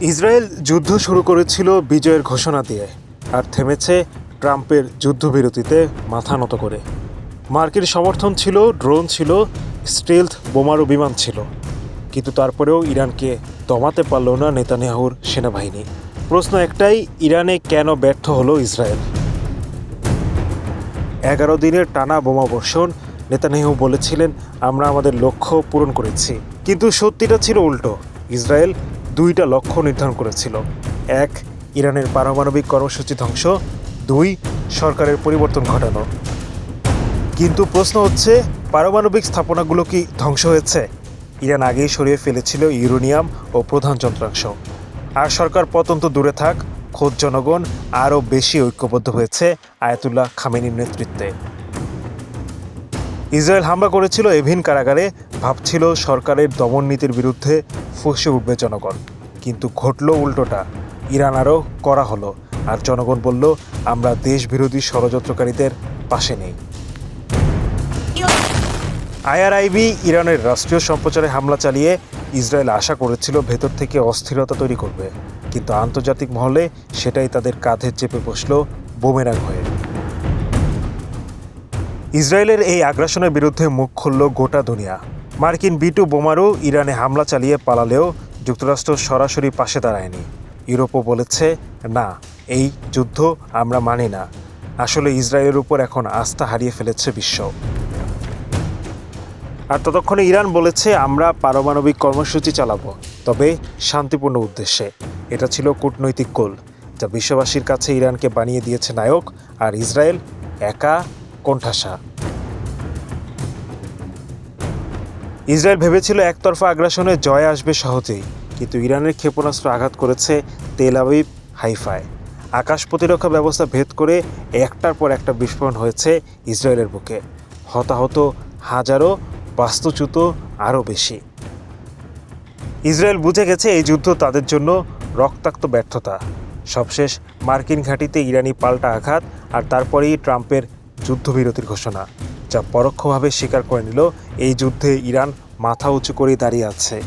Israel যুদ্ধ শুরু করেছিল বিজয়ের ঘোষণা দিয়ে আর থেমেছে ট্রাম্পের যুদ্ধবিরতিতে মাথা নত করে। মার্কিন সমর্থন ছিল, ড্রোন ছিল, স্টেলথ বোমারু বিমান ছিল। কিন্তু তারপরেও ইরানকে দমাতে পারল না নেতানিয়াহুর সেনাবাহিনী। প্রশ্ন একটাই, ইরানে কেন ব্যর্থ হলো ইসরায়েল? এগারো দিনের টানা বোমা বর্ষণ, নেতানিয়াহু বলেছিলেন, আমরা আমাদের লক্ষ্য পূরণ করেছি। কিন্তু সত্যিটা ছিল উল্টো। ইসরায়েল দুইটা লক্ষ্য নির্ধারণ করেছিল। এক, ইরানের পারমাণবিক কর্মসূচি ধ্বংস। দুই, সরকারের পরিবর্তন ঘটানো। কিন্তু প্রশ্ন হচ্ছে, পারমাণবিক স্থাপনাগুলো কি ধ্বংস হয়েছে? ইরান আগেই সরিয়ে ফেলেছিল ইউরেনিয়াম ও প্রধান যন্ত্রাংশ। আর সরকার পতন তো দূরে থাক, খোদ জনগণ আরও বেশি ঐক্যবদ্ধ হয়েছে আয়াতুল্লাহ খামেনির নেতৃত্বে। ইসরায়েল হামলা করেছিল এভিন কারাগারে ভাবছিল সরকারের দমন নীতির বিরুদ্ধে ফুসে উঠবে জনগণ। কিন্তু ঘটল উল্টোটা। ইরান আরও করা হলো আর জনগণ বলল, আমরা দেশবিরোধী ষড়যন্ত্রকারীদের পাশে নেই। আইআরআইবি ইরানের রাষ্ট্রীয় সম্প্রচারে হামলা চালিয়ে ইসরায়েল আশা করেছিল ভেতর থেকে অস্থিরতা তৈরি করবে। কিন্তু আন্তর্জাতিক মহলে সেটাই তাদের কাঁধে চেপে বসল বোমেরাং হয়ে। ইসরায়েলের এই আগ্রাসনের বিরুদ্ধে মুখ খুলল গোটা দুনিয়া। মার্কিন বিটু বোমারু ইরানে হামলা চালিয়ে পালালেও যুক্তরাষ্ট্র সরাসরি পাশে দাঁড়ায়নি। ইউরোপও বলেছে, না, এই যুদ্ধ আমরা মানি না। আসলে ইসরায়েলের উপর এখন আস্থা হারিয়ে ফেলেছে বিশ্ব। আর ততক্ষণে ইরান বলেছে, আমরা পারমাণবিক কর্মসূচি চালাবো, তবে শান্তিপূর্ণ উদ্দেশ্যে। এটা ছিল কূটনৈতিক গোল, যা বিশ্ববাসীর কাছে ইরানকে বানিয়ে দিয়েছে নায়ক আর ইসরায়েল একা কোণঠাসা। ইসরায়েল ভেবেছিল একতরফা আগ্রাসনে জয় আসবে সহজেই, কিন্তু ইরানের ক্ষেপণাস্ত্র আঘাত করেছে তেল আবিব হাইফায়। আকাশ প্রতিরক্ষা ব্যবস্থা ভেদ করে একটার পর একটা বিস্ফোরণ হয়েছে ইসরায়েলের বুকে। হতাহত হাজারো, বাস্তুচ্যুত আরও বেশি। ইসরায়েল বুঝে গেছে এই যুদ্ধ তাদের জন্য রক্তাক্ত ব্যর্থতা। সবশেষ মার্কিন ঘাঁটিতে ইরানি পাল্টা আঘাত আর তারপরেই ট্রাম্পের যুদ্ধবিরতির ঘোষণা। যা পরোক্ষভাবে স্বীকার করে নিল এই যুদ্ধে ইরান মাথা উঁচু করে দাঁড়িয়ে আছে।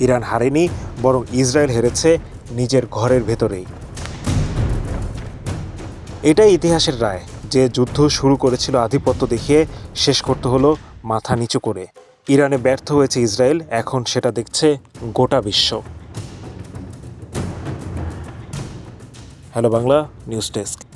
ইরান হারেনি, বরং ইসরায়েল হেরেছে নিজের ঘরের ভেতরেই। এটাই ইতিহাসের রায়। যে যুদ্ধ শুরু করেছিল আধিপত্য দেখিয়ে শেষ করতে হলো মাথা নিচু করে। ইরানে ব্যর্থ হয়েছে ইসরায়েল, এখন সেটা দেখছে গোটা বিশ্ব। Hello Bangla, news desk.